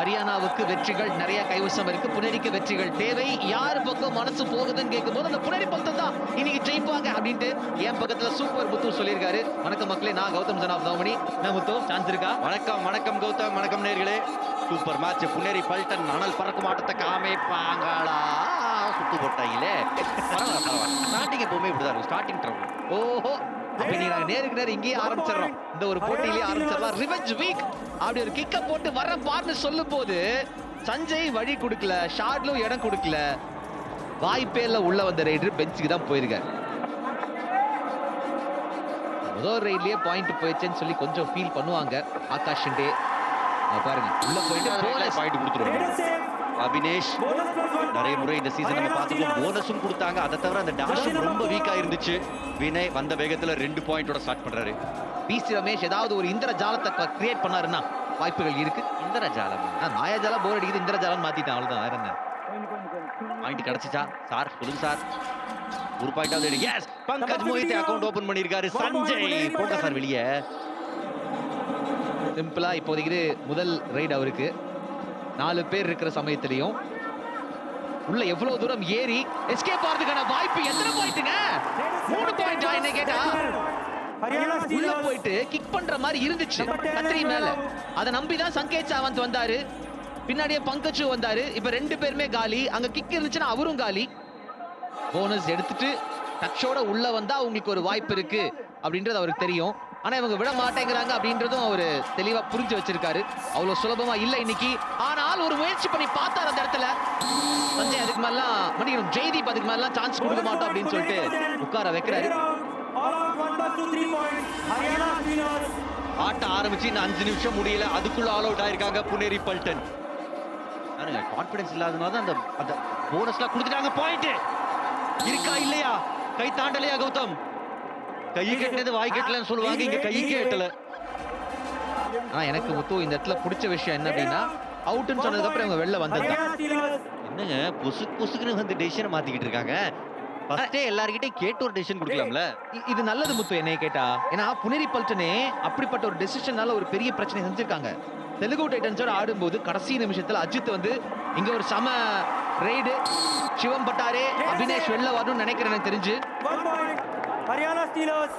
ஹரியானாவுக்கு வெற்றிகள் நிறைய கைவசம் இருக்கு. புனேரிக்கு வெற்றிகள் தேவை. யார் பக்கம் மனசு போகுதுன்னு கேட்கும்போது அந்த புனேரி பல்தன் தான். இன்னைக்கு ஜெயிப்பாங்க அப்படின்ட்டு என் பக்கத்துல சூப்பர் முத்து சொல்லியிருக்காரு. வணக்கம் மக்களே நான் கௌதம் ஜனாப் நவமணி நான் முத்து சான்ஸ் இருக்கா? வணக்கம் வணக்கம் கௌதம். வணக்கம் நேர்களே. சூப்பர் மேட்ச் புனேரி பல்டன் அனல் பறக்கும் ஆட்டத்தை காமிப்பாங்களா? சுத்து போட்டாங்களே பரவாயில்ல பரவாயில்ல. ஸ்டார்டிங் எப்பவுமே இப்படிதான் இருக்கும். ஸ்டார்டிங் ட்ரபிள் ஓஹோ. அப்ப நீ நாங்க நேருக்கு நேரம் இங்கேயே ஆரம்பிச்சிடறோம். இந்த ஒரு போட்டியிலேயே ஆரம்பிச்சிடலாம் ரிவெஞ்ச் வீக் அப்படி ஒரு கிக்க போட்டு வர பார்னு சொல்லும் போது சஞ்சய் வழி கொடுக்கல ஷாட்லும் இடம் கொடுக்கல. வாய்ப்பே இல்ல உள்ள வந்த ரைடர் பெஞ்சுக்கு தான் போயிருக்காரு. முதல் ரைட்லயே பாயிண்ட் போயிடுச்சுன்னு சொல்லி கொஞ்சம் ஃபீல் பண்ணுவாங்க. ஆகாஷ் அங்க பாருங்க. உள்ள போயிட்டு பாயிண்ட் கொடுத்துருவோம் அபினேஷ். நிறைய முறை இந்த சீசன் நம்ம பார்த்துருக்கோம். போனஸும் கொடுத்தாங்க. அதை தவிர அந்த டாஷும் ரொம்ப வீக்கா இருந்துச்சு வினய் வந்த வேகத்துல ரெண்டு பாயிண்டோட ஸ்டார்ட் பண்றாரு. பிசி ரமேஷ் ஏதாவது ஒரு இந்திர ஜாலத்தை கிரியேட் பண்ணாருன்னா வாய்ப்புகள் இருக்கு. இந்திர ஜாலம். மாயாஜாலம் போர் அடிக்குது இந்திர ஜாலம் மாத்திட்டான். அவ்வளவுதான் வேற என்ன? பாயிண்ட் கிடைச்சிச்சா? சார் சொல்லுங்க சார். ஒரு point yes Pankaj Mohit account open பண்ணிருக்காரு சஞ்சய். போங்க சார் வெளியே. சிம்பிளா இப்போதைக்கு முதல் ரைடு அவருக்கு. நாலு பேர் இருக்கிற சமயத்திலையும். உள்ள எவ்வளவு தூரம் ஏறி எஸ்கேப் ஆறதுக்கான வாய்ப்பு எத்தனை பாயிண்ட்டுங்க மூணு பாயிண்ட் என்ன கேட்டா? உள்ள போயிட்டு கிக் பண்ற மாதிரி இருந்துச்சு. கத்திரி மேல. அதை நம்பி தான் சங்கேத் சாவந்த் வந்தாரு. பின்னாடியே பங்கஜு வந்தாரு. இப்ப ரெண்டு பேருமே காலி. அங்க கிக் இருந்துச்சுன்னா அவரும் காலி. போனஸ் எடுத்துட்டு டச்சோட உள்ள வந்தா உங்களுக்கு ஒரு வாய்ப்பு இருக்கு. அப்படின்றது அவருக்கு தெரியும். ஆனா இவங்க விட மாட்டேங்கிறாங்க அப்படின்றதும் அவரு தெளிவா புரிஞ்சு வச்சிருக்காரு. அவ்வளவு சுலபமா இல்ல இன்னைக்கு. ஆனால் ஒரு முயற்சி பண்ணி பார்த்தார் அந்த இடத்துல. சஞ்சய் அதுக்கு மேலாம் மன்னிக்கணும். ஜெய்தீப் அதுக்கு மேலாம் சான்ஸ் கொடுக்க மாட்டோம் அப்படின்னு சொல்லிட்டு உட்கார வைக்கிறாரு. ஆட்ட ஆரம்பிச்சு இன்னும் அஞ்சு நிமிஷம் முடியல. அதுக்குள்ள ஆல் அவுட் ஆயிருக்காங்க புனேரி பல்டன். கான்பிடன்ஸ் இல்லாதனால தான் அந்த அந்த போனஸ்லாம் கொடுத்துட்டாங்க. பாயிண்ட் இருக்கா இல்லையா? கை தாண்டலையா கௌதம்? கை கட்டினது வாய் கட்டலன்னு சொல்லுவாங்க இங்க கைக்கே எட்டல ஆனா எனக்கு முத்து இந்த இடத்துல பிடிச்ச விஷயம் என்ன அப்படின்னா அவுட்னு சொன்னதுக்கு அப்புறம் இவங்க வெளில வந்ததுதான் என்னங்க பொசுக்கு பொசுக்குன்னு வந்து டெசிஷனை மாத்திக்கிட்டு இருக்காங்க? ஃபர்ஸ்டே எல்லார்கிட்டயும் கேட்டு ஒரு டெசிஷன் கொடுக்கலாம்ல? இது நல்லது முத்து என்னைய கேட்டா. ஏன்னா புனேரி பல்டனே அப்படிப்பட்ட ஒரு டெசிஷனால ஒரு பெரிய பிரச்சனை செஞ்சிருக்காங்க. தெலுங்கு டைட்டன்ஸோட ஆடும்போது கடைசி நிமிஷத்துல அஜித் வந்து இங்க ஒரு சம ரைடு சிவம் பட்டாரே அபினேஷ் வெளில வரணும்னு நினைக்கிறேன் எனக்கு தெரிஞ்சு ஹரியானா ஸ்டீலர்ஸ்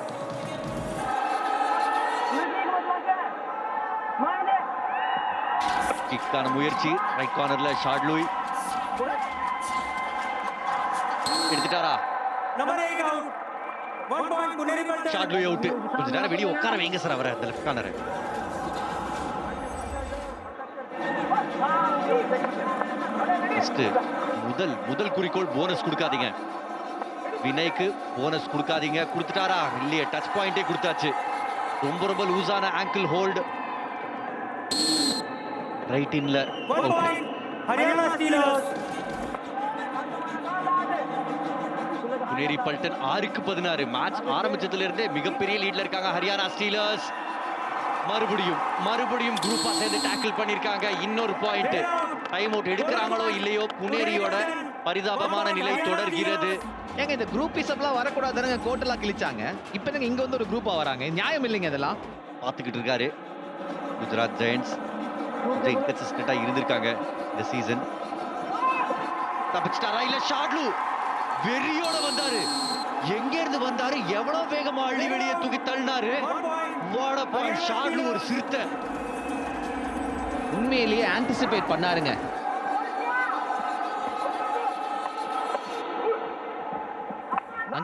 கிக்கான முயற்சி. ரைட் கார்னர்ல ஷார்ட் லூய் எடுத்துட்டாரா? நம்பர் 8 அவுட் 1 பாயிண்ட் முன்னேறிப்பட்ட ஷார்ட் லூய் அவுட் கொஞ்ச நேரம் வெளிய உட்கார வைங்க சார் அவரை அந்த லெஃப்ட் கார்னர் முதல் முதல் குறிக்கோள் போனஸ் கொடுக்காதீங்க. வினய்க்கு போனஸ் கொடுக்காதீங்க. கொடுத்துட்டாரா? இல்லையே டச் பாயிண்டே கொடுத்தாச்சு. ரொம்ப ரொம்ப லூஸான ஆங்கிள் ஹோல்டு ரைட் இன்ல புனேரி பல்டன் ஆறுக்கு பதினாறு. மேட்ச் ஆரம்பிச்சதுல இருந்தே மிகப்பெரிய லீட்ல இருக்காங்க ஹரியானா ஸ்டீலர்ஸ் மறுபடியும் மறுபடியும் குரூப்பா சேர்ந்து டேக்கிள் பண்ணிருக்காங்க இன்னொரு பாயிண்ட் டைம் அவுட் எடுக்கிறாங்களோ இல்லையோ புனேரியோட பரிதாபமான நிலை தொடர்கிறது. ஏங்க இந்த குரூப் குரூப்பிசம்லாம் வரக்கூடாதுங்க கோட்டெல்லாம் கிழிச்சாங்க. இப்போ தாங்க இங்கே வந்து ஒரு குரூப்பாக வராங்க. நியாயம் இல்லைங்க இதெல்லாம். பார்த்துக்கிட்டு இருக்காரு. குஜராத் ஜெயண்ட்ஸ் கொஞ்சம் கிட்ட இருந்திருக்காங்க இந்த சீசன் தப்பிச்சிட்டாரா? இல்லை ஷாட்லு வெறியோட வந்தாரு. எங்கேருந்து வந்தாரு? எவ்வளவு வேகமா அள்ளி வெளியே தூக்கி தள்ளினாரு? வாட பாயிண்ட் ஷாட்லு ஒரு சிறுத்தை. உண்மையிலேயே ஆன்டிசிபேட் பண்ணாருங்க.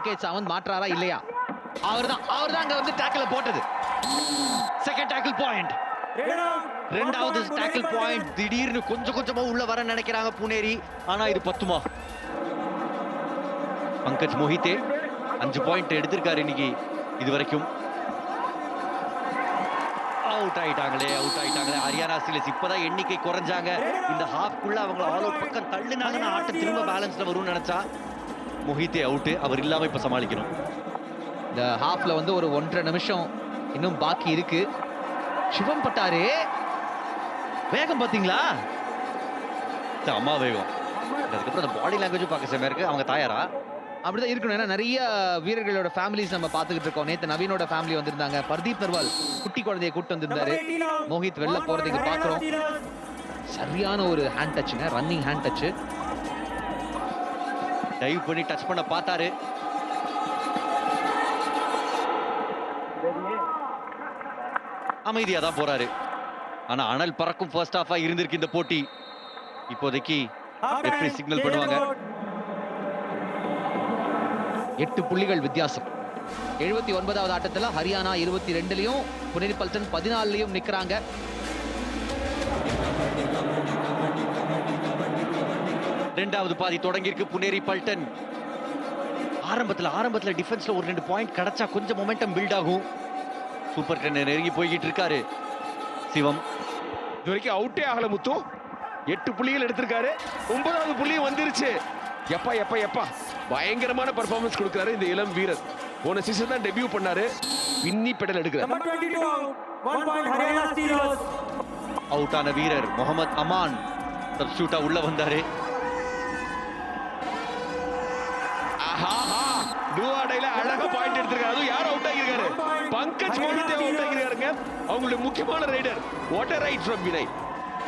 முகேஷ் சாவந்த் மாற்றாரா இல்லையா? அவர் தான் அங்க வந்து டேக்கிள் போட்டது. செகண்ட் டேக்கிள் பாயிண்ட் ரெண்டாவது டேக்கிள் பாயிண்ட் திடீர்னு கொஞ்சம் கொஞ்சமா உள்ள வர நினைக்கிறாங்க புனேரி. ஆனா இது பத்துமா? பங்கஜ் மோஹித்தே அஞ்சு பாயிண்ட் எடுத்திருக்காரு இன்னைக்கு இது வரைக்கும் அவுட் ஆயிட்டாங்களே அவுட் ஆயிட்டாங்களே. ஹரியானா ஸ்டீலர்ஸ் இப்பதான் எண்ணிக்கை குறைஞ்சாங்க. இந்த ஹாஃப்குள்ள அவங்க ஆல் அவுட் பக்கம் தள்ளுனாங்கன்னா ஆட்டம் திரும்ப பேலன்ஸ்ல வரும்னு நினைச்சா. மொஹித்தே அவுட்டு அவர் இல்லாமல் இப்போ சமாளிக்கணும். இந்த ஹாஃப்ல வந்து ஒரு ஒன்றரை நிமிஷம் இன்னும் பாக்கி இருக்கு. சிவம் பட்டாரு. வேகம் பார்த்தீங்களா? அம்மா வேகம். அதுக்கப்புறம் அந்த பாடி லாங்குவேஜ் பார்க்க செம்மையாக இருக்குது அவங்க தாயாரா? அப்படிதான் இருக்கணும். ஏன்னா நிறைய வீரர்களோட ஃபேமிலிஸ் நம்ம பார்த்துக்கிட்டு இருக்கோம். நேற்று நவீனோட ஃபேமிலி வந்திருந்தாங்க. பர்தீப் நர்வால் குட்டி குழந்தைய கூட்டு வந்திருந்தாரு. மோஹித் வெளில போகிறதுக்கு பார்க்குறோம். சரியான ஒரு ஹேண்ட் டச்சுங்க ரன்னிங் ஹேண்ட் டச்சு டைவ் பண்ணி டச் பண்ண பார்த்தாரு. அமைதியா தான் போறாரு. ஆனா அனல் பறக்கும் ஃபர்ஸ்ட் ஹாஃபா இருந்திருக்கு இந்த போட்டி. இப்போதைக்கு எப்படி சிக்னல் பண்ணுவாங்க எட்டு புள்ளிகள் வித்தியாசம். எழுபத்தி ஒன்பதாவது ஆட்டத்துல ஹரியானா இருபத்தி ரெண்டுலையும் புனேரி பல்டன் பதினாலுலையும் நிற்கிறாங்க ரெண்டாவது பாதி தொடங்கி இருக்கு புனேரி பல்டன். ஆரம்பத்துல ஆரம்பத்துல டிஃபென்ஸ்ல ஒரு ரெண்டு பாயிண்ட் கிடைச்சா கொஞ்சம் மொமெண்டம் பில்ட் ஆகும். சூப்பர் டென் நெருங்கி போய்கிட்டு இருக்காரு. சிவம். இது வரைக்கும் அவுட்டே ஆகல முத்து. எட்டு புள்ளிகள் எடுத்திருக்காரு. ஒன்பதாவது புள்ளியும் வந்துருச்சு. எப்பா எப்பா எப்பா. பயங்கரமான பெர்ஃபார்மன்ஸ் கொடுக்கறாரு இந்த இளம் வீரர். போன சீசன் தான் டெபியூ பண்ணாரு. பின்னி பெடல் எடுக்கிறார். Number 22 out. One point Haryana Steelers. Out ஆன வீரர் முகமது அமான். சப்ஸ்டியூட்டா உள்ள வந்தாரு. டூவாடையில அழகா பாயிண்ட் எடுத்திருக்காரு. அதுவும் யார் அவுட் ஆகியிருக்காரு பங்கஜ் மோஹித் அவுட் ஆகியிருக்காருங்க அவங்களுடைய முக்கியமான raider water right from Vinay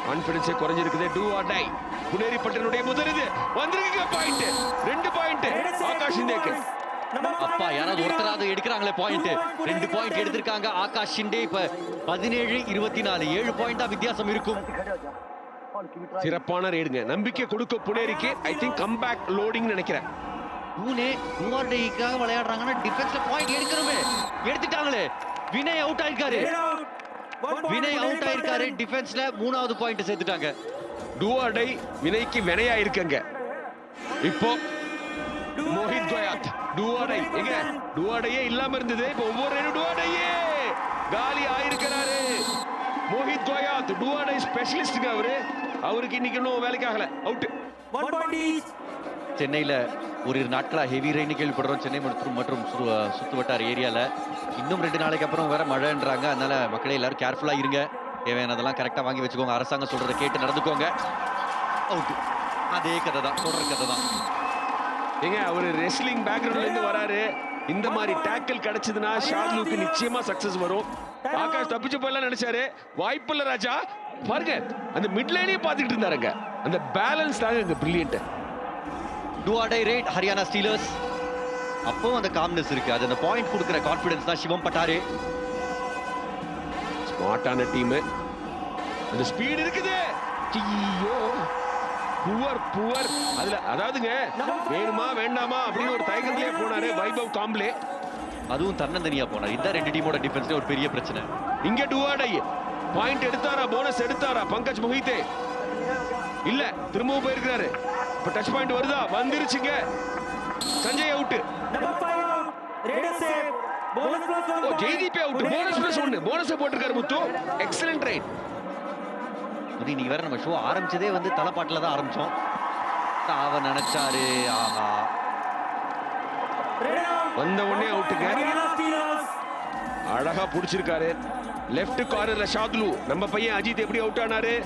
கான்பிடன்ஸே குறைஞ்சிருக்குது டூ ஆர் டை புனேரி பட்டனுடைய முதல் இது. வந்திருக்கீங்க பாயிண்ட் ரெண்டு பாயிண்ட் ஆகாஷ் இந்தேக்கு அப்பா யாராவது ஒருத்தராவது எடுக்கிறாங்களே பாயிண்ட் ரெண்டு பாயிண்ட் எடுத்திருக்காங்க ஆகாஷ் ஷிண்டே இப்ப பதினேழு இருபத்தி நாலு ஏழு பாயிண்ட் வித்தியாசம் இருக்கும். சிறப்பான ரைடுங்க நம்பிக்கை கொடுக்க புனேரிக்கு I think come back loading நினைக்கிறேன். பூனே டேக்காக விளையாடுறாங்கன்னா டிஃபென்ஸ்ல பாயிண்ட் எடுக்கணுமே எடுத்துட்டாங்களே. வினய் அவுட் ஆயிருக்காரு. வினய் அவுட் ஆயிருக்காரு. டிஃபென்ஸ்ல மூணாவது பாயிண்ட் சேர்த்துட்டாங்க. டூ ஆர் டை வினைக்கு வினையா இருக்குங்க இப்போ மோஹித் கோயாத் டூவாடை எங்க? டூவாடையே இல்லாம இருந்தது. இப்போ ஒவ்வொரு டூவாடையே காலி ஆயிருக்கிறாரு. மோஹித் கோயாத் டூவாடை ஸ்பெஷலிஸ்ட்ங்க அவரு. அவருக்கு இன்னைக்கு இன்னும் வேலைக்கு ஆகல அவுட். சென்னையில ஒரு நாட்களாக ஹெவி ரெயின் கேள்விப்படுறோம். சென்னை மற்றும் மற்றும் சு- சுத்து ஏரியாவில் இன்னும் ரெண்டு நாளைக்கு அப்புறம் வேற மழைன்றாங்க. அதனால மக்களே எல்லாரும் கேர்ஃபுல்லாக இருங்க. தேவையானதெல்லாம் கரெக்டாக வாங்கி வச்சுக்கோங்க. அரசாங்கம் சொல்கிறத கேட்டு நடந்துக்கோங்க. அவுட் அதே கதை தான். சொல்கிற கதை தான். ஏங்க அவர் ரெஸ்லிங் பேக்ரவுண்ட்லேருந்து வராரு. இந்த மாதிரி டேக்கிள் கிடைச்சதுன்னா ஷார்லுக்கு நிச்சயமா சக்சஸ் வரும். ஆகாஷ் தப்பிச்சு போயிடலாம் நினைச்சாரு. வாய்ப்பில்ல ராஜா. பாருங்க அந்த மிட் லைனையும் பார்த்துக்கிட்டு இருந்தாருங்க. அந்த பேலன்ஸ் தாங்க இங்க பிரில்லியன்ட் டூஆடை ரேட் ஹரியானா ஸ்டீலர்ஸ் அப்பவும் அந்த காம்னஸ் இருக்கு. அது அந்த பாயிண்ட் கொடுக்குற கான்ஃபிடன்ஸ் தான் சிவம் பட்டாரு. ஸ்மார்ட்டான டீம் அந்த ஸ்பீடு இருக்குது. ஐயோ புவர் புவர். அதுல அதாவதுங்க வேணுமா வேண்டாமா அப்படின்னு ஒரு தயக்கத்திலே போனாரு வைபவ் காம்ப்ளே அதுவும் தன்னந்தனியா போனார். இதான் ரெண்டு டீமோட டிஃபென்ஸ்ல ஒரு பெரிய பிரச்சனை. இங்க டுவாடை பாயிண்ட் எடுத்தாரா போனஸ் எடுத்தாரா பங்கஜ் மொஹித்தே இல்ல திரும்பவும் போயிருக்கிறாரு. இப்ப டச் பாயிண்ட் வருதா? வந்துருச்சுங்க. Sanjay out Number five out. Raider save. Bonus plus one oh point. Jaideep out bonus plus. ஒன்னு போனஸ் போட்டிருக்காரு முத்து. எக்ஸலன்ட் ரைட் அது இன்னைக்கு வேற நம்ம ஷோ ஆரம்பிச்சதே வந்து தலைப்பாட்டில் தான் ஆரம்பிச்சோம். அவ நினைச்சாரு. ஆஹா. வந்த உடனே அவுட்டுங்க. அழகா புடிச்சிருக்காரு. லெஃப்ட் கார்னர்ல ஷாத்லு. நம்ம பையன் அஜித் எப்படி அவுட் ஆனாரு?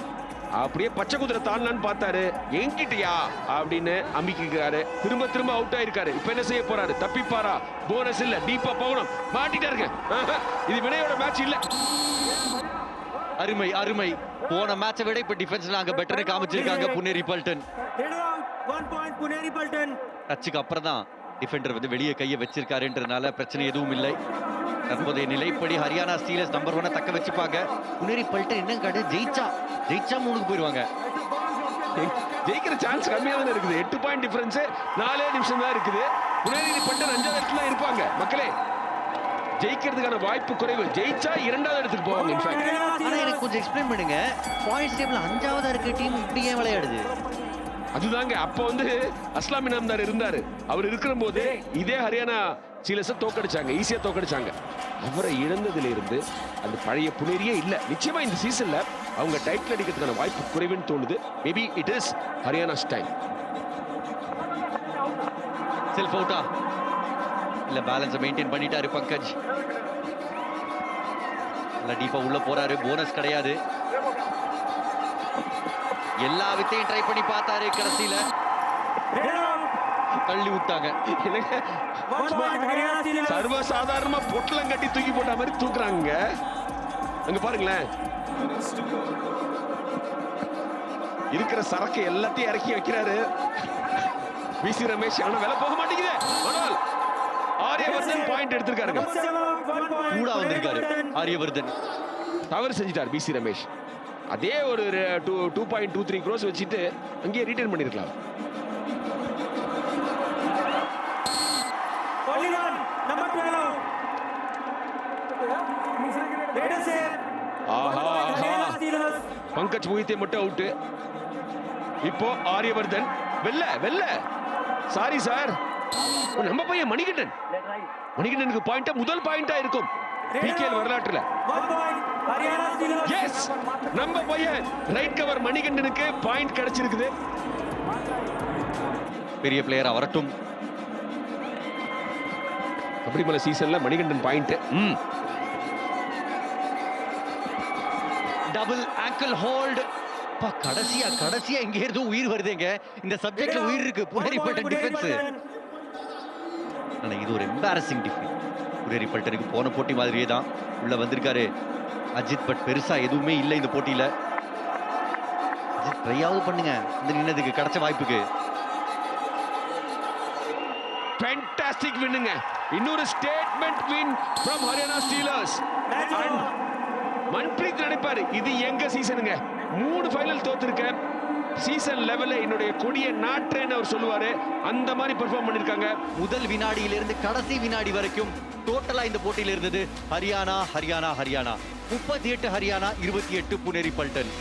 அப்படியே பச்சை குதிரை தாண்டலான்னு பார்த்தாரு. என்கிட்டயா அப்படின்னு அமிக்கிறாரு திரும்ப திரும்ப அவுட் ஆயிருக்காரு. இப்ப என்ன செய்ய போறாரு? தப்பிப்பாரா? போனஸ் இல்ல. டீப்பா போகணும். மாட்டிட்டாருங்க. ஆஹா, இது வினையோட மேட்ச் இல்ல. அருமை அருமை. போன மேட்சை விட இப்ப டிஃபென்ஸ்ல அங்க பெட்டர் காமிச்சிருக்காங்க புனேரி பல்டன். டச்சுக்கு அப்புறம் தான் டிஃபெண்டர் வந்து வெளியே கையை வச்சிருக்காருன்றதுனால பிரச்சனை எதுவும் இல்லை. தற்போதைய நிலைப்படி ஹரியானா ஸ்டீலர்ஸ் நம்பர் ஒன்னை தக்க வச்சுப்பாங்க. புனேரி பல்டன் என்ன காட்டு? ஜெயிச்சா? ஜெயிச்சா மூணுக்கு போயிருவாங்க ஜெயிக்கிற சான்ஸ் கம்மியா தானே இருக்குது. எட்டு பாயிண்ட் டிஃபரன்ஸ் நாலே நிமிஷம் தான் இருக்குது. புனேரி பட்டன் அஞ்சாவது இடத்துல இருப்பாங்க. மக்களே ஜெயிக்கிறதுக்கான வாய்ப்பு குறைவு. ஜெயிச்சா இரண்டாவது இடத்துக்கு போவாங்க இன்ஃபேக்ட் ஆனா. எனக்கு கொஞ்சம் எக்ஸ்பிளைன் பண்ணுங்க. பாயிண்ட்ஸ் டேபிள் அஞ்சாவதா இருக்க டீம் இப்படி ஏன் விளையாடுது? அதுதாங்க அப்ப வந்து அஸ்லாம் இனாம்தார் இருந்தாரு. அவர் இருக்கிற போது இதே ஹரியானா சீலஸை தோக்கடிச்சாங்க ஈஸியா தோக்கடிச்சாங்க. அவரை இழந்ததுல இருந்து அந்த பழைய புனேரியே இல்ல. நிச்சயமா இந்த சீசன்ல அவங்க டைட்டில் அடிக்கிறதுக்கான வாய்ப்பு குறைவுன்னு தோணுது. Maybe it is Haryana style self அவுட்டா இல்ல பேலன்ஸை மெயின்டைன் பண்ணிட்டாரு பங்கஜ். நல்லா டீப்பா உள்ள போறாரு. போனஸ் கிடையாது. எல்லா வித்தையும் ட்ரை பண்ணி பார்த்தாரு கடைசியில. தள்ளி விட்டாங்க. எனக்கு One point Haryana Steelers. சர்வ சாதாரணமா பொட்டலம் கட்டி தூக்கி போட்ட மாதிரி தூக்குறாங்க. அங்க பாருங்களேன். இருக்கிற சரக்கு எல்லாத்தையும் இறக்கி வைக்கிறாரு. விசி ரமேஷ் ஆனா வேலை போக மாட்டேங்குது. ஆனால் ஆரியவர்தன் பாயிண்ட் எடுத்திருக்காருங்க. கூட வந்திருக்காரு. ஆரியவர்தன். தவறு செஞ்சிட்டார் பிசி ரமேஷ். அதே ஒரு two two point two three cross வச்சுட்டு அங்கேயே ரிட்டர்ன் பண்ணிருக்கலாம் Only one. Number 12. Let us say. ஆஹா ஆஹா Haryana Steelers. பங்கஜ் மோஹித்தை மட்டும் அவுட் இப்போ ஆரியவர்தன் வெல்ல வெல்ல சாரி சார் நம்ம பையன் மணிகண்டன் மணிகண்டனுக்கு பாயிண்டா முதல் பாயிண்டா இருக்கும் பிகேஎல் வரலாற்றுல. எஸ் நம்ம பையன் ரைட் கவர் மணிகண்டனுக்கு பாயிண்ட் கிடைச்சிருக்குது. பெரிய பிளேயரா வரட்டும். கபடிமலை சீசன்ல மணிகண்டன் பாயிண்ட் ம். டபுள் ஆங்கிள் ஹோல்ட் பா கடைசியா கடைசியா இங்க இருந்து உயிர் வருதுங்க. இந்த சப்ஜெக்ட்ல உயிர் இருக்கு. Puneri One point, Paltan Puneri defence. ஆனா இது ஒரு எம்பாரசிங் டிஃபென்ஸ் புனேரி பல்டனுக்கு போன போட்டி மாதிரியே தான் உள்ள வந்திருக்காரு. அஜித் பட் பெருசா எதுவுமே இல்லை இந்த போட்டியில. அஜித் ட்ரையாவது பண்ணுங்க. இந்த நின்னதுக்கு கிடைச்ச வாய்ப்புக்கு. ஃபேண்டாஸ்டிக் வின்னுங்க. இன்னொரு statement win from Haryana Steelers Manpreet நினைப்பாரு இது எங்க சீசனுங்க மூணு ஃபைனல் தோத்துருக்கேன் சீசன் லெவல்ல என்னுடைய கொடிய நாற்றேன்னு அவர் சொல்லுவாரு. அந்த மாதிரி பெர்ஃபார்ம் பண்ணிருக்காங்க. முதல் வினாடியிலிருந்து கடைசி வினாடி வரைக்கும் டோட்டலா இந்த போட்டியில இருந்தது ஹரியானா ஹரியானா ஹரியானா. முப்பத்தி எட்டு ஹரியானா இருபத்தி எட்டு புனேரி பல்டன்.